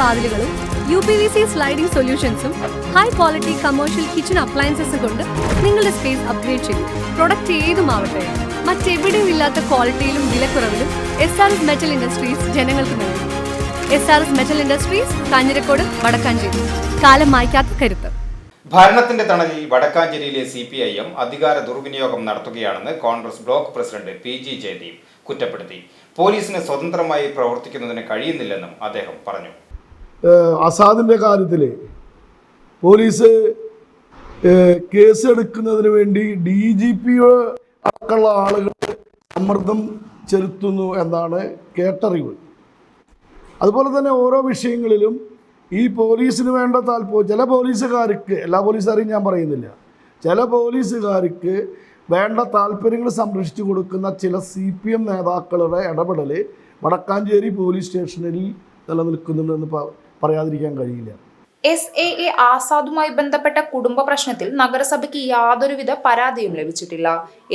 വാതിലുകളും U P V C sliding സൊല്യൂഷൻസും high quality commercial kitchen അപ്ലയൻസസും കൊണ്ട് നിങ്ങളുടെ സ്പേസ് അപ്ഗ്രേഡ് ചെയ്യും പ്രൊഡക്റ്റ് ഏതുമാവട്ടെ മറ്റെവിടെയും ഇല്ലാത്ത ക്വാളിറ്റിയിലും വിലക്കുറവിലും S R S metal industries ജനങ്ങൾക്ക് നൽകും. S R S metal industries Kanjirakode Vadakkanchery. കാലം മായ്ക്കാത്ത കരുത്ത്. ഭരണത്തിന്റെ തണലിൽ വടക്കാഞ്ചേരിയിലെ സി പി ഐ എം അധികാര ദുർവിനിയോഗം നടത്തുകയാണെന്ന് Congress block president P G Jayadeep കുറ്റപ്പെടുത്തി. പോലീസിന് സ്വതന്ത്രമായി പ്രവർത്തിക്കുന്നതിന് കഴിയുന്നില്ലെന്നും അദ്ദേഹം പറഞ്ഞു. അസാദിന്റെ കാര്യത്തിൽ പോലീസ് കേസ് കേസെടുക്കുന്നതിന് വേണ്ടി ഡി ജി പി അടക്കമുള്ള ആളുകൾ സമ്മർദ്ദം ചെലുത്തുന്നു എന്നാണ് കേട്ടറിവ്. അതുപോലെ തന്നെ ഓരോ വിഷയങ്ങളിലും ഈ പോലീസിന് വേണ്ട താല്പര്യം ചില പോലീസുകാർക്ക് എല്ലാ പോലീസുകാരെയും ഞാൻ പറയുന്നില്ല ചില പോലീസുകാർക്ക് വേണ്ട താല്പര്യങ്ങൾ സംരക്ഷിച്ചു കൊടുക്കുന്ന ചില സി പി എം നേതാക്കളുടെ ഇടപെടൽ വടക്കാഞ്ചേരി പോലീസ് സ്റ്റേഷനിൽ നിലനിൽക്കുന്നുണ്ടെന്ന് പറയാതിരിക്കാൻ കഴിയില്ല. എസ് എ എ ആസാദുമായി ബന്ധപ്പെട്ട കുടുംബ പ്രശ്നത്തിൽ നഗരസഭയ്ക്ക് യാതൊരുവിധ പരാതിയും ലഭിച്ചിട്ടില്ല.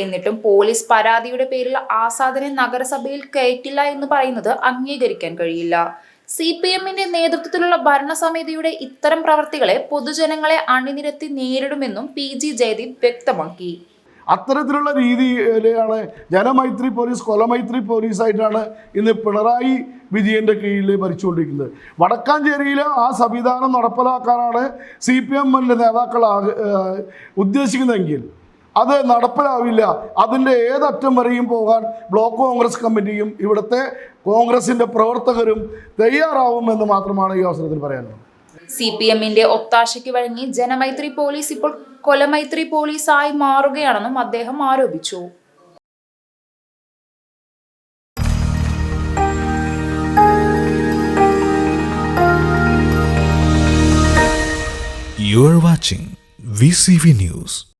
എന്നിട്ടും പോലീസ് പരാതിയുടെ പേരിൽ ആസാദിനെ നഗരസഭയിൽ കയറ്റില്ല എന്ന് പറയുന്നത് അംഗീകരിക്കാൻ കഴിയില്ല. സി പി എമ്മിന്റെ നേതൃത്വത്തിലുള്ള ഭരണസമിതിയുടെ ഇത്തരം പ്രവർത്തികളെ പൊതുജനങ്ങളെ അണിനിരത്തി നേരിടുമെന്നും പി ജി ജയദീപ് വ്യക്തമാക്കി. അത്തരത്തിലുള്ള രീതിയിലാണ് ജനമൈത്രി പോലീസ് കൊലമൈത്രി പോലീസായിട്ടാണ് ഇന്ന് പിണറായി വിജയന്റെ കീഴിൽ ഭരിച്ചുകൊണ്ടിരിക്കുന്നത്. വടക്കാഞ്ചേരിയിൽ ആ സംവിധാനം നടപ്പിലാക്കാനാണ് സി പി എമ്മിന്റെ നേതാക്കൾ ഉദ്ദേശിക്കുന്നതെങ്കിൽ അത് നടപ്പിലാവില്ല. അതിന്റെ ഏതറ്റം വരെയും പോകാൻ ബ്ലോക്ക് കോൺഗ്രസ് കമ്മിറ്റിയും ഇവിടുത്തെ കോൺഗ്രസിന്റെ പ്രവർത്തകരും തയ്യാറാവുമെന്ന് മാത്രമാണ് ഈ അവസരത്തിൽ പറയാനുള്ളത്. സി പി എമ്മിന്റെ ഒത്താശയ്ക്ക് വഴങ്ങി ജനമൈത്രി പോലീസ് ഇപ്പോൾ കൊലമൈത്രി പോലീസായി മാറുകയാണെന്നും അദ്ദേഹം ആരോപിച്ചു You are watching VCV News.